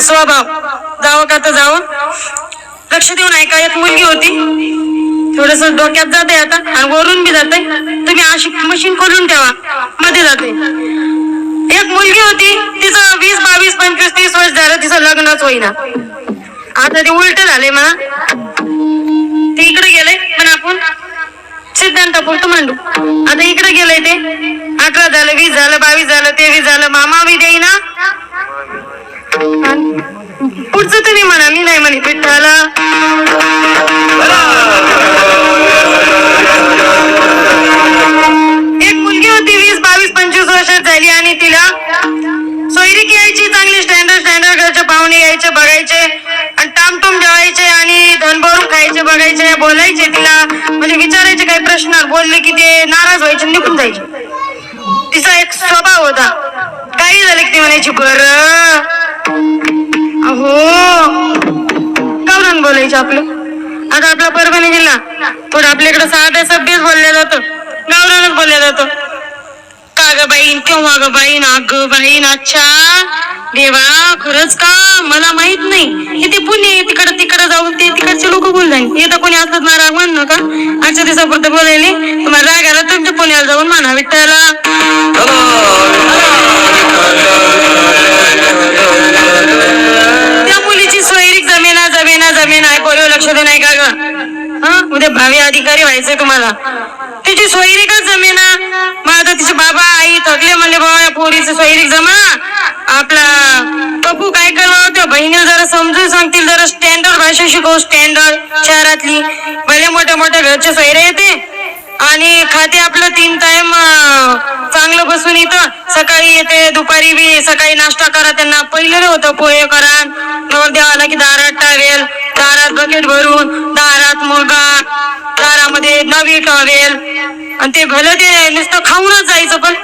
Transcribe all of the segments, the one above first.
स्वभाव जावं का तर जावं? लक्ष देऊन ऐका एक मुलगी होती. थोडस डोक्यात जाते आता. आणि वरून बी जाते तुम्ही अशी मशीन खोलून ठेवा. मध्ये जाते एक मुलगी होती. तिचं वीस बावीस पंचवीस तीस वर्ष झालं. तिचं लग्नच होईना. आता ते उलट झाले म्हणा. ते इकडे गेले पण आपण. सिद्धांत पुरतं मांडू आता इकडे गेलंय ते. अठरा झालं वीस झालं बावीस झालं तेवीस झालं. मामा बी देईना. तुम्ही नाही म्हणे विठ्ठला एक मुलगी होती वीस बावीस पंचवीस वर्षात झाली आणि तिला सोयरीक यायची चांगली स्टँडर्ड स्टँडर्ड घरचे पाहुणे यायचे बघायचे आणि टामटूम जेवायचे आणि धनभरून खायचे बघायचे बोलायचे तिला. म्हणजे विचारायचे काही प्रश्न बोलले की ते नाराज व्हायचे आणि निघून जायचे. तिचा एक स्वभाव होता. काही झालं की ती म्हणायची बरं. अहो. गावरान बोलायचं आपलं. आता आपला परभणी जिल्हा. थोडं आपल्याकडे साधं सभ्यच बोललं जातं. गावरानच बोललं जातं. का ग बाईन केव्हा ग बाईन अग बाईन अच्छा देवा खरंच का? मला माहीत नाही. हे ते पुणे तिकडं तिकडं जाऊन ते तिकडचे लोक बोलतात येतं कोणी असत ना राग म्हण नका. आजच्या दिवसापुरतं बोलायले. तुम्हाला राग आला तुमच्या पुण्याला जाऊन म्हणा विठ्ठला ग भावी अधिकारी व्हायचंय तुम्हाला. तिची सोयरीकच जमेना? मग आता तिचे बाबा आई थकले म्हणले बाबा या पोरीचं सोयरीक जमा. आपला पप्पू काय करावं त्या बहिणीला जरा समजून सांगतील जरा स्टँडर्ड भाषा शिकव स्टँडर्ड शहरातली. भले मोठ्या मोठ्या घरच्या सोयरे येते. आणि खाते आपलं तीन टाइम चांगलं बसून इथं. सकाळी येते दुपारी बी सकाळी नाश्ता करा त्यांना. पहिले होतं पोहे करा. नवर देवाला की दारात टावेल. दारात बकेट भरून दारात दारामध्ये नवी कावेल. आणि ते भलं ते नुसतं खाऊनच जायचं पण.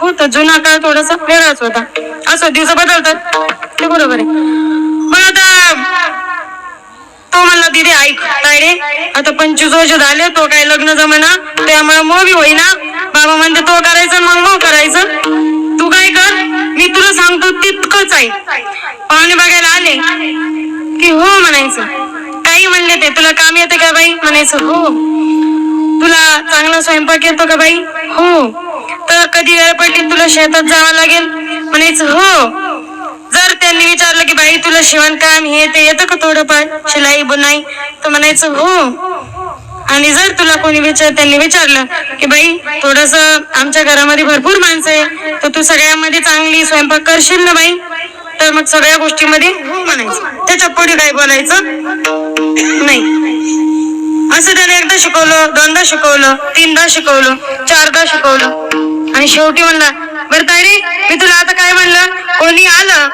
होत जुना काळ थोडासा वेगळाच होता. असं दिवस बदलतात. ते बरोबर आहे. पण आता तो म्हणला दिदी ऐक काय रे? आता पंचवीस वर्ष झाले तो काय लग्न जमना? त्यामुळे मोबी होईना. बाबा म्हणते तो करायचं मग मग करायचं. तू काय कर? मी तुला सांगतो तितकंच आहे. पाहुणे बघायला आले की हो म्हणायचं. काही म्हणले ते तुला काम येते का बाई? म्हणायचं हो. तुला चांगला स्वयंपाक येतो का बाई? हो. तर कधी वेळ पडली तुला शेतात जावं लागेल? म्हणायचं हो. जर त्यांनी विचारलं की बाई तुला शिवणकाम हे ते येतं का थोडंफार? शिलाई बुनाई? तर म्हणायचं हो. आणि जर तुला कोणी विचार त्यांनी विचारलं की बाई थोडस आमच्या घरामध्ये भरपूर माणसं आहे तर तू सगळ्यामध्ये चांगली स्वयंपाक करशील ना बाई? तर मग सगळ्या गोष्टीमध्ये हो म्हणायचं. त्याच्या पुढे काही बोलायचं नाही. असं त्याने एकदा शिकवलं दोनदा शिकवलं तीनदा शिकवलं चारदा शिकवलं. आणि शेवटी म्हणला बरं ताई रे मी तुला आता काय म्हणलं? कोणी आलं?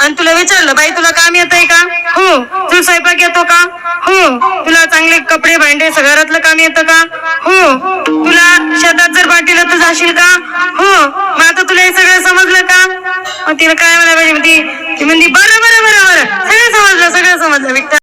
आणि तुला विचारलं बाई तुला काम येतंय का? हो. तुला स्वयंपाक येतो का? हो. तुला चांगले कपडे भांडे घरातलं काम येतं का? हो. तुला शेतात जर पाठीला तर जाशील का? हो. मग आता तुला हे सगळं समजलं का? मग तिला काय म्हणायला पाहिजे? ती ती बरं बरं बरं बरं. सगळं समजलं सगळं समजलं विकता